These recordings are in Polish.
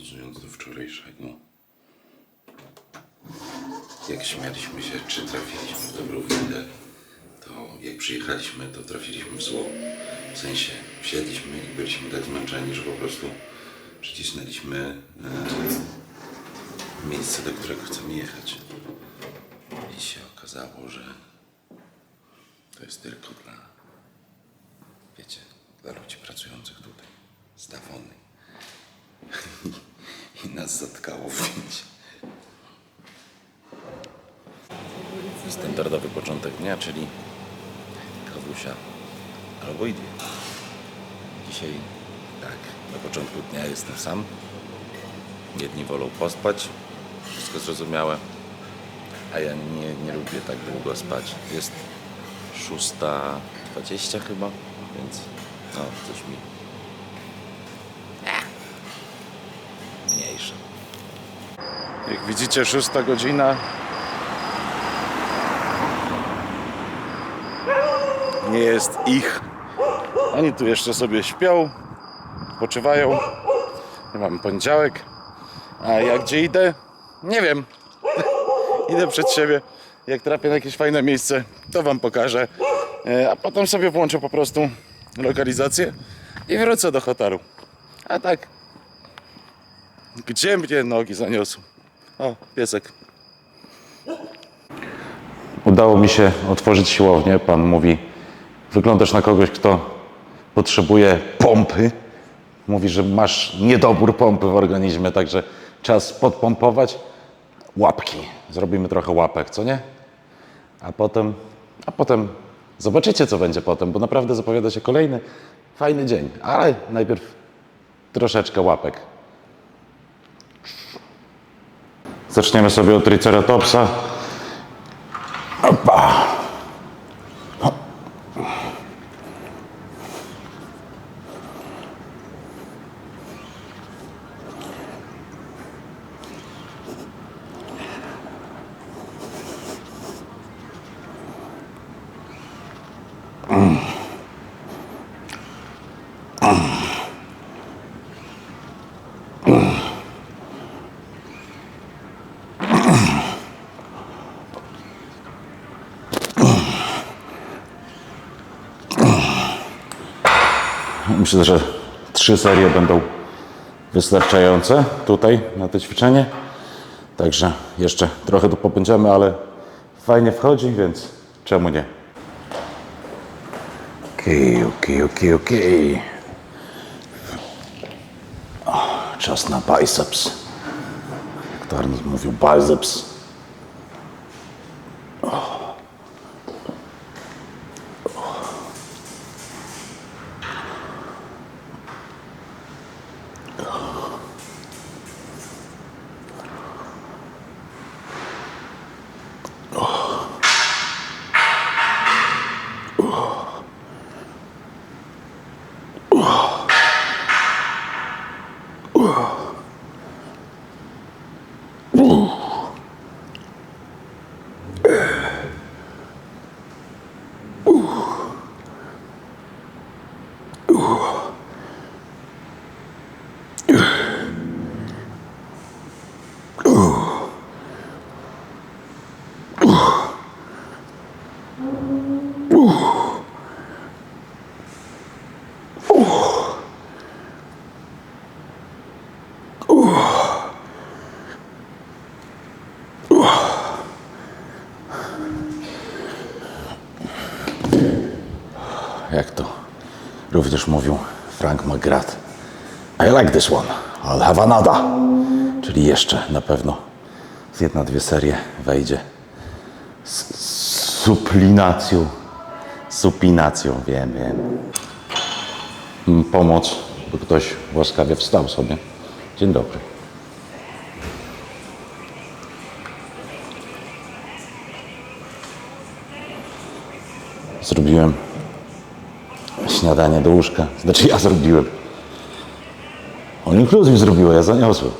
nawiązując do wczorajszego, jak śmialiśmy się, czy trafiliśmy w dobrą windę, to jak przyjechaliśmy, to trafiliśmy w zło. W sensie wsiedliśmy i byliśmy tak zmęczeni, że po prostu przycisnęliśmy e, miejsce, do którego chcemy jechać. I się okazało, że to jest tylko dla, wiecie, dla ludzi pracujących tutaj, z Dawony. I nas zatkało w windzie. Standardowy początek dnia, czyli kawusia albo i dwie. Dzisiaj tak, na początku dnia jestem sam. Jedni wolą pospać, wszystko zrozumiałe, a ja nie, nie lubię tak długo spać. Jest 6.20 chyba, więc no coś mi Jak widzicie, szósta godzina. Nie jest ich. Oni tu jeszcze sobie śpią, odpoczywają. Nie mamy poniedziałek. A ja gdzie idę? Nie wiem. idę przed siebie. Jak trafię na jakieś fajne miejsce, to wam pokażę. E, A potem sobie włączę po prostu lokalizację i wrócę do hotelu. A tak, gdzie mnie nogi zaniosły? O, piesek. Udało mi się otworzyć siłownię. Pan mówi, wyglądasz na kogoś, kto potrzebuje pompy. Mówi, że masz niedobór pompy w organizmie, także czas podpompować. Łapki. Zrobimy trochę łapek, co nie? A potem, a potem zobaczycie, co będzie potem, bo naprawdę zapowiada się kolejny fajny dzień. Ale najpierw troszeczkę łapek. Zaczniemy sobie od Triceratopsa. Opa. Myślę, że trzy serie będą wystarczające tutaj na to ćwiczenie. Także jeszcze trochę tu popędziemy, ale fajnie wchodzi, więc czemu nie? Okej, okej, okej, okej. O, Czas na biceps. Jak to Arnold mówił, biceps. Jak to również mówił Frank McGrath. I like this one, have another. Czyli jeszcze na pewno z jedna, dwie serie wejdzie z suplinacją. Supinacją, wiem, wiem. Mm, Pomoc, by ktoś łaskawie wstał sobie. Dzień dobry. Zrobiłem śniadanie do łóżka. Znaczy ja zrobiłem. On inclusive zrobiła, ja zaniosłem.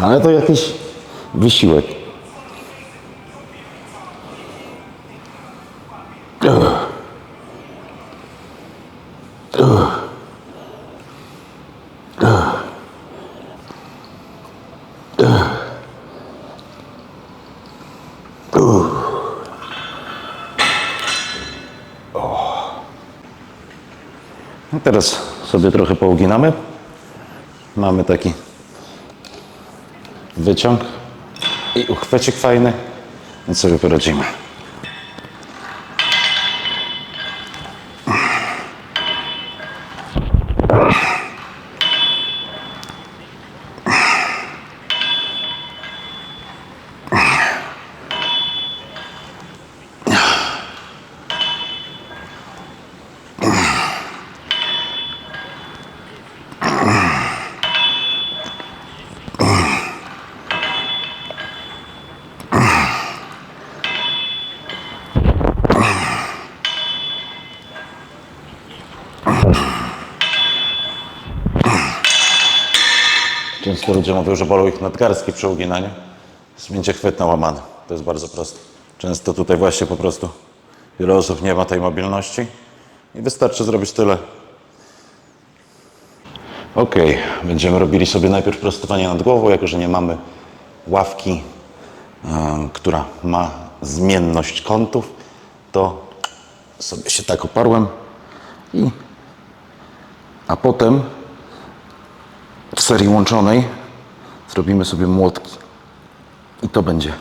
Ale to jakiś wysiłek. Teraz sobie trochę pouginamy. Mamy taki wyciąg i uchwycik fajny, więc sobie poradzimy. Często ludzie mówią, że bolą ich nadgarstki przy uginaniu. Zmięcie chwytne łamane. To jest bardzo proste. Często tutaj właśnie po prostu wiele osób nie ma tej mobilności i wystarczy zrobić tyle. Ok, będziemy robili sobie najpierw prostowanie nad głową, jako że nie mamy ławki, em, która ma zmienność kątów, to sobie się tak oparłem i a potem serii łączonej zrobimy sobie młotki. I to będzie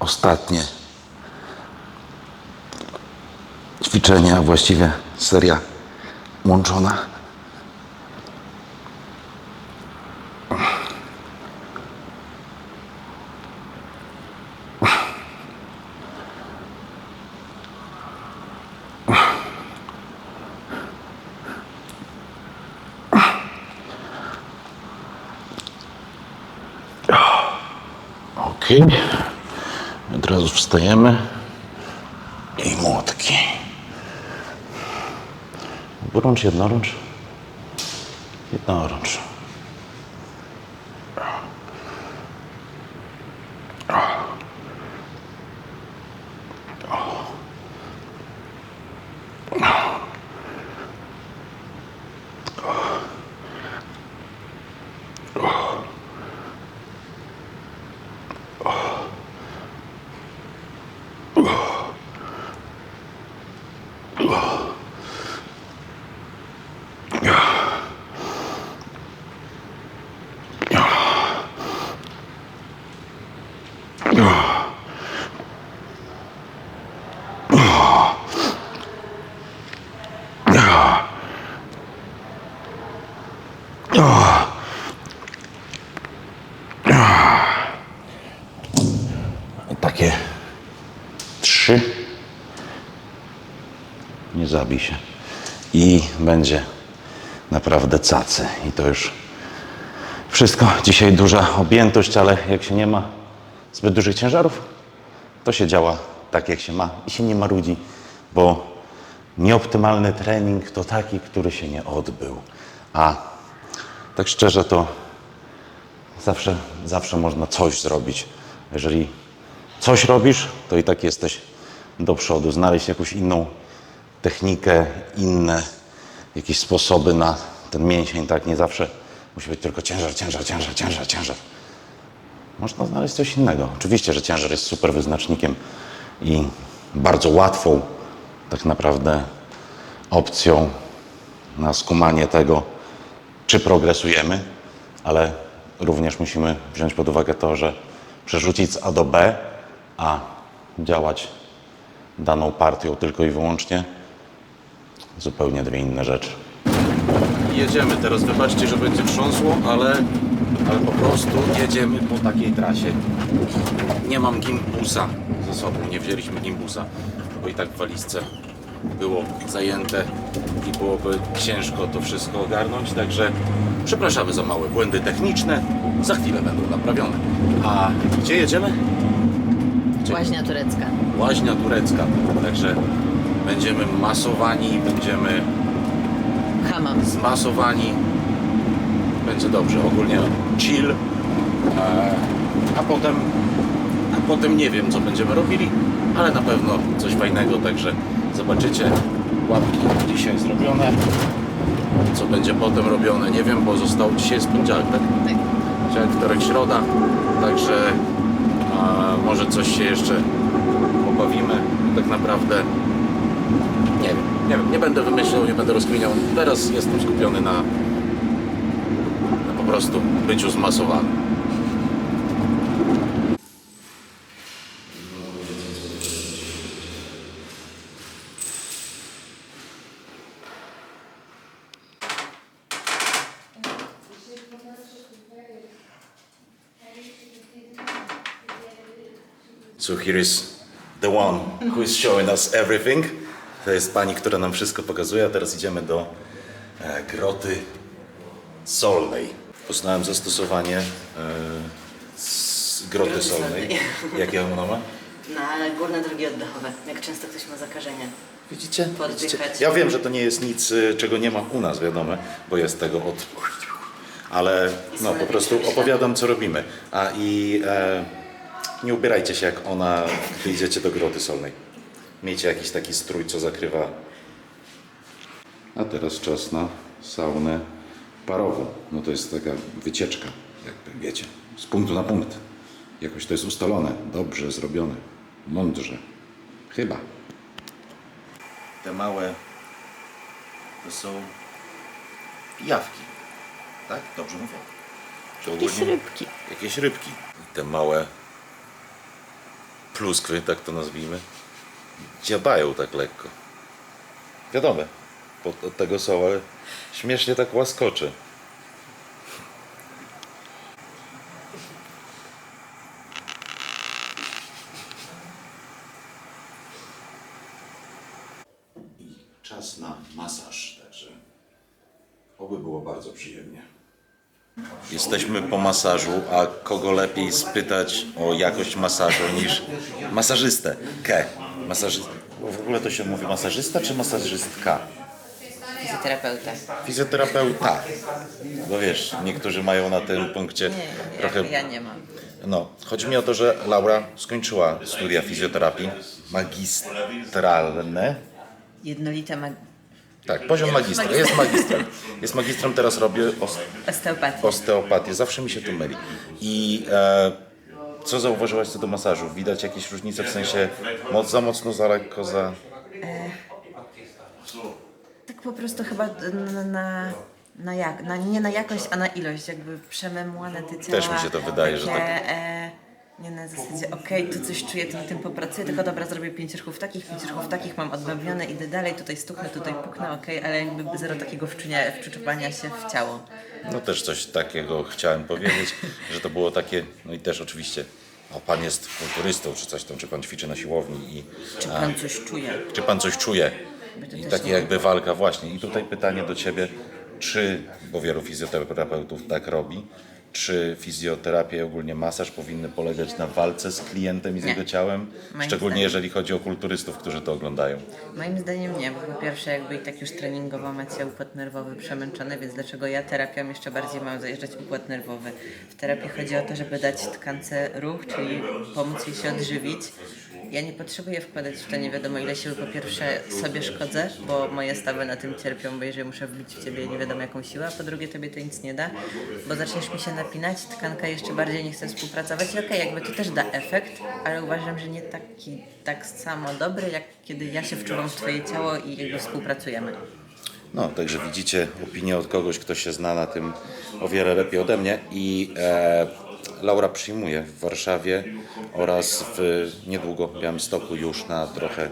ostatnie ćwiczenie, a właściwie seria łączona. Ok. Od razu wstajemy. I młotki. Obrącz, jednorącz. Jednorącz. I takie trzy. Nie zabij się. I będzie naprawdę cacy. I to już wszystko. Dzisiaj duża objętość, ale jak się nie ma zbyt dużych ciężarów, to się działa tak, jak się ma i się nie marudzi, bo nieoptymalny trening to taki, który się nie odbył. A tak szczerze to zawsze, zawsze można coś zrobić. Jeżeli coś robisz, to i tak jesteś do przodu. Znaleźć jakąś inną technikę, inne jakieś sposoby na ten mięsień, tak? Nie zawsze musi być tylko ciężar, ciężar, ciężar, ciężar, ciężar. Można znaleźć coś innego. Oczywiście, że ciężar jest super wyznacznikiem i bardzo łatwą tak naprawdę opcją na skumanie tego, czy progresujemy, ale również musimy wziąć pod uwagę to, że przerzucić z A do B, a działać daną partią tylko i wyłącznie, zupełnie dwie inne rzeczy. Jedziemy. Teraz wybaczcie, że będzie trząsło, ale, ale po prostu jedziemy po takiej trasie. Nie mam gimbusa ze sobą, nie wzięliśmy gimbusa, bo i tak w walizce było zajęte i byłoby ciężko to wszystko ogarnąć, także przepraszamy za małe błędy techniczne, za chwilę będą naprawione. A gdzie jedziemy? Łaźnia turecka. Łaźnia turecka, także będziemy masowani, będziemy Hamam. zmasowani. Będzie dobrze, ogólnie chill. E, a potem, a potem nie wiem, co będziemy robili, ale na pewno coś fajnego, także zobaczycie. Łapki dzisiaj zrobione. Co będzie potem robione, nie wiem, bo został dzisiaj jest poniedziałek, tak? Tak. Wtorek, środa, także e, może coś się jeszcze pobawimy. Tak naprawdę nie wiem. Nie wiem, nie będę wymyślał, nie będę rozkminiał. Teraz jestem skupiony na, na po prostu byciu zmasowanym. So here is the one who is showing us everything. To jest pani, która nam wszystko pokazuje, a teraz idziemy do e, groty solnej. Poznałem zastosowanie e, z groty Groty solnej. solnej. Jakie ona ma? Na górne drogi oddechowe, jak często ktoś ma zakażenie. Widzicie? Poddychać. Widzicie? Ja wiem, że to nie jest nic, y, czego nie ma u nas, wiadomo, bo jest tego od... Ale no, po prostu opowiadam, co robimy. A i e, nie ubierajcie się jak ona, gdy idziecie do groty solnej. Miejcie jakiś taki strój, co zakrywa. A teraz czas na saunę parową. No to jest taka wycieczka, jakby wiecie, z punktu na punkt. Jakoś to jest ustalone, dobrze zrobione, mądrze. Chyba. Te małe to są pijawki. Tak? Dobrze mówię? Czy Jakieś ogólnie- rybki. Jakieś rybki. I te małe pluskwy, tak to nazwijmy, dziabają tak lekko. Wiadomo, od tego są, ale śmiesznie tak łaskocze. I czas na masaż, także oby było bardzo przyjemnie. Jesteśmy po masażu, a kogo lepiej spytać o jakość masażu niż masażystę? Ke. Masaży... W ogóle to się mówi masażysta czy masażystka? Fizjoterapeuta. Fizjoterapeuta. Bo wiesz, niektórzy mają na tym punkcie Nie, trochę... ja, ja nie mam. No, chodzi mi o to, że Laura skończyła studia fizjoterapii magistralne. Jednolite mag... Tak, poziom magistra. Jest magistrem. Jest magistrem, teraz robię os- osteopatię. osteopatię. Zawsze mi się tu myli. I e, co zauważyłaś co do masażu? Widać jakieś różnice w sensie moc za mocno, za lekko, za... Tak po prostu chyba na, na, na jak, na, nie na jakość, a na ilość, jakby przememłane te ciała. Też mi się to wydaje, że takie, tak. E, nie na zasadzie, okej, tu coś czuję, to na tym popracuję, tylko dobra, zrobię pięć ruchów takich, pięć ruchów takich, mam odmębione, idę dalej, tutaj stuknę, tutaj puknę, okej, ale jakby zero takiego wczucia, wczuwania się w ciało. No też coś takiego chciałem powiedzieć, że to było takie, no i też oczywiście, o pan jest kulturystą czy coś tam, czy pan ćwiczy na siłowni i Czy pan coś czuje? czy pan coś czuje? to I też takie nie- jakby walka właśnie. I tutaj pytanie do ciebie, czy, bo wielu fizjoterapeutów tak robi, czy fizjoterapia i ogólnie masaż powinny polegać na walce z klientem i z Nie. jego ciałem? Moim Szczególnie zdaniem. jeżeli chodzi o kulturystów, którzy to oglądają. Moim zdaniem nie, bo po pierwsze jakby i tak już treningowo macie układ nerwowy przemęczony, więc dlaczego ja terapią jeszcze bardziej mam zajeżdżać układ nerwowy? W terapii chodzi o to, żeby dać tkance ruch, czyli pomóc jej się odżywić. Ja nie potrzebuję wkładać w to nie wiadomo ile siły. Po pierwsze sobie szkodzę, bo moje stawy na tym cierpią, bo jeżeli muszę wbić w ciebie nie wiadomo jaką siłę, a po drugie tobie to nic nie da, bo zaczniesz mi się napinać, tkanka jeszcze bardziej nie chce współpracować okej, jakby to też da efekt, ale uważam, że nie taki tak samo dobry, jak kiedy ja się wczuwam w twoje ciało i jakby współpracujemy. No, także widzicie opinię od kogoś, kto się zna na tym o wiele lepiej ode mnie i e, Laura przyjmuje w Warszawie oraz w niedługo Białymstoku już na trochę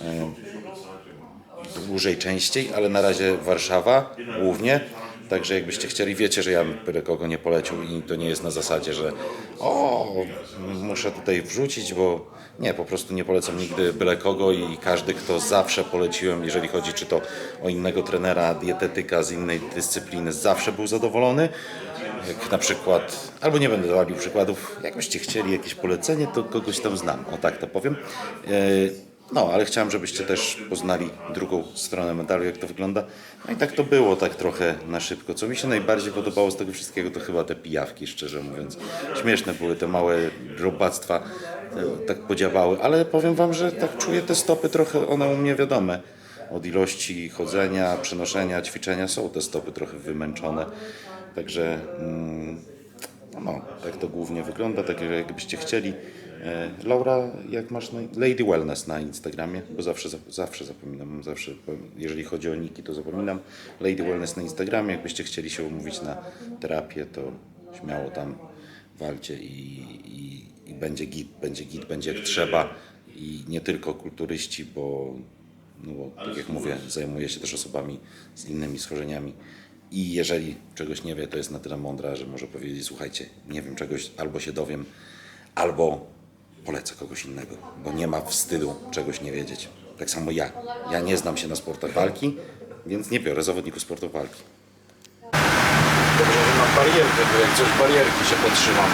e, dłużej, częściej, ale na razie Warszawa głównie. Także jakbyście chcieli, wiecie, że ja bym byle kogo nie polecił i to nie jest na zasadzie, że o, muszę tutaj wrzucić, bo nie, po prostu nie polecam nigdy byle kogo i każdy, kto zawsze poleciłem, jeżeli chodzi czy to o innego trenera, dietetyka z innej dyscypliny, zawsze był zadowolony. Jak na przykład, albo nie będę dawał przykładów, jakbyście chcieli jakieś polecenie, to kogoś tam znam, o tak to powiem. E, no, ale chciałem, żebyście też poznali drugą stronę medalu, jak to wygląda. No i tak to było, tak trochę na szybko. Co mi się najbardziej podobało z tego wszystkiego, to chyba te pijawki, szczerze mówiąc. Śmieszne były te małe robactwa, te, tak podziałały, ale powiem wam, że tak czuję te stopy trochę, one u mnie wiadome. Od ilości chodzenia, przenoszenia, ćwiczenia są te stopy trochę wymęczone. Także mm, no, tak to głównie wygląda. Tak jakbyście chcieli, E, Laura, jak masz na, Lady Wellness na Instagramie, bo zawsze, za- zawsze zapominam, zawsze, jeżeli chodzi o niki, to zapominam. Lady Wellness na Instagramie, jakbyście chcieli się umówić na terapię, to śmiało tam walcie i, i, i będzie git, będzie git, będzie jak trzeba i nie tylko kulturyści, bo, no bo tak jak mówię, zajmuję się też osobami z innymi schorzeniami. I jeżeli czegoś nie wie, to jest na tyle mądra, że może powiedzieć, słuchajcie, nie wiem czegoś, albo się dowiem, albo polecę kogoś innego, bo nie ma wstydu czegoś nie wiedzieć. Tak samo ja. Ja nie znam się na sportach walki, więc nie biorę zawodników sportów walki. Dobrze, że mam barierkę, bo jak coś barierki się potrzymam.